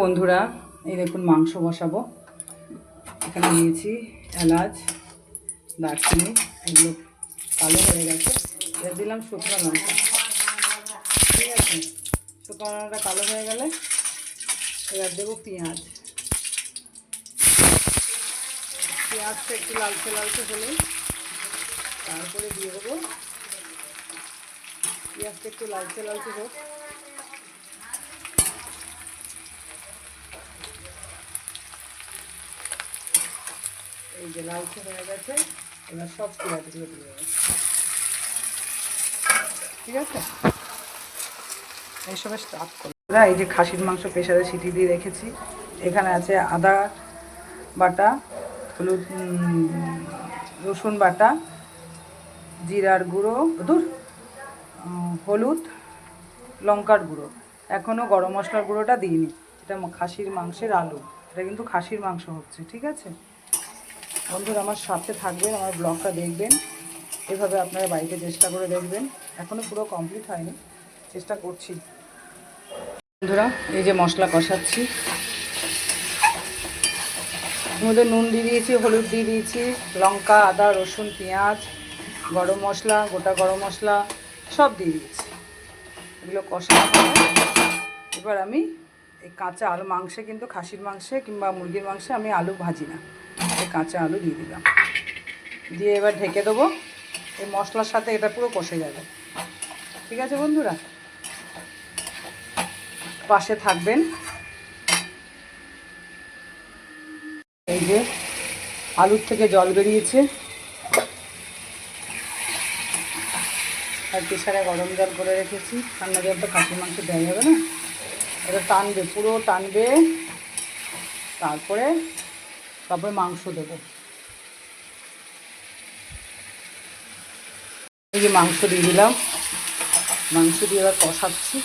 বন্ধুরা, এই দেখুন মাংস বসাবো। এখানে নিয়েছি এলাচ, দারচিনি, এগুলো কালো হয়ে গেছে। এবার দিলাম শুকনো লঙ্কা। ঠিক আছে? শুকনো লঙ্কাটা কালো হয়ে গেলে এবার দেবো পেঁয়াজ। পেঁয়াজটা একটু লালচে লালচে হলে তারপরে দিয়ে দেবো। পেঁয়াজটা একটু লালচে লালচে হোক। এই যে লালচে হয়ে গেছে, এবার সব পেঁয়াজগুলো দিয়ে দেবো। ঠিক আছে? এইসবে স্টার্ট করব এই যে খাসির মাংস প্রেশারে সিটি দিয়ে রেখেছি। এখানে আছে আদা বাটা, হলুদ রসুন বাটা, জিরার গুঁড়ো, দূর হলুদ, লঙ্কার গুঁড়ো। এখনও গরম মশলার গুঁড়োটা দিইনি। এটা খাসির মাংসের আলু। এটা কিন্তু খাসির মাংস হচ্ছে, ঠিক আছে? বন্ধুরা, আমার সাথে থাকবেন, আমার ব্লগটা দেখবেন। এভাবে আপনারা বাড়িতে চেষ্টা করে দেখবেন। এখনও পুরো কমপ্লিট হয়নি, চেষ্টা করছি। বন্ধুরা, এই যে মশলা কষাচ্ছি। মধ্যে নুন দিয়ে দিয়েছি, হলুদ দিয়ে দিয়েছি, লঙ্কা, আদা, রসুন, পেঁয়াজ, গরম মশলা, গোটা গরম মশলা, সব দিয়ে দিয়েছি। এগুলো হবে এবার আমি এই কাঁচা আলু মাংসে কিন্তু খাসির মাংসে কিংবা মুরগির মাংসে আমি আলু ভাজি না। কাঁচা আলু দিয়ে দিলাম। দিয়ে এবার ঢেকে দেবো। এই মশলার সাথে এটা পুরো কষে যাবে। ঠিক আছে বন্ধুরা? পাশে থাকবেন। এই যে আলুর থেকে জল বেরিয়েছে। আর প্রেশারে গরম জল করে রেখেছি। ঠান্ডা জল তো খাসির মাংস দেওয়া যাবে না। এটা টানবে, পুরো টানবে। তারপরে তারপরে মাংস দেবো। এই যে মাংস দিয়ে দিলাম। মাংস দিয়ে এবার কষাচ্ছি।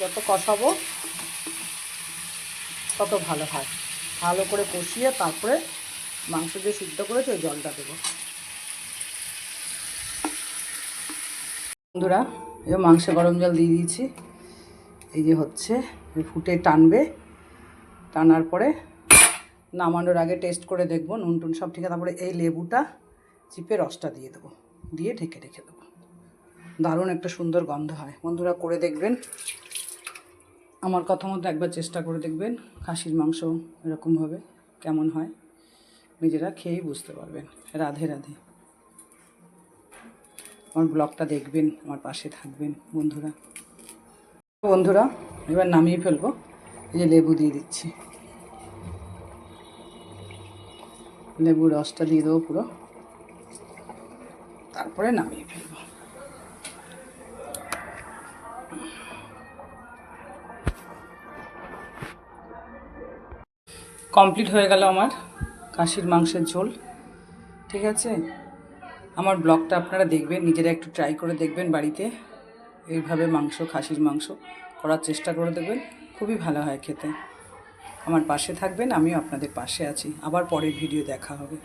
যত কষাবো, তত ভালো হয়। ভালো করে কষিয়ে তারপরে মাংস দিয়ে সিদ্ধ করেছে ওই জলটা দেবো। বন্ধুরা, এবার মাংসে গরম জল দিয়ে দিয়েছি। এই যে হচ্ছে ফুটে টানবে। টানার পরে নামানোর আগে টেস্ট করে দেখব নুন টুন সব ঠিক তারপরে এই লেবুটা চিপে রসটা দিয়ে দেবো, দিয়ে ঢেকে রেখে দেবো। দারুণ একটা সুন্দর গন্ধ হয়। বন্ধুরা করে দেখবেন, আমার কথা মতো একবার চেষ্টা করে দেখবেন, খাসির মাংস এরকমভাবে কেমন হয়, নিজেরা খেয়েই বুঝতে পারবেন। রাধে রাধে। আমার ব্লগটা দেখবেন, আমার পাশে থাকবেন, বন্ধুরা। বন্ধুরা, এবার নামিয়ে ফেলব। এই যে লেবু দিয়ে দিচ্ছি। লেবুর রসটা দিয়ে দেবো পুরো। তারপরে নামিয়ে ফেলব। কমপ্লিট হয়ে গেল আমার কাশির মাংসের ঝোল। ঠিক আছে? আমার ব্লগটা আপনারা দেখবেন, নিজেরা একটু ট্রাই করে দেখবেন বাড়িতে। এইভাবে মাংস, খাসির মাংস করার চেষ্টা করে দেবেন খুবই ভালো হয় খেতে। আমার পাশে থাকবেন, আমিও আপনাদের পাশে আছি। আবার পরের ভিডিও দেখা হবে।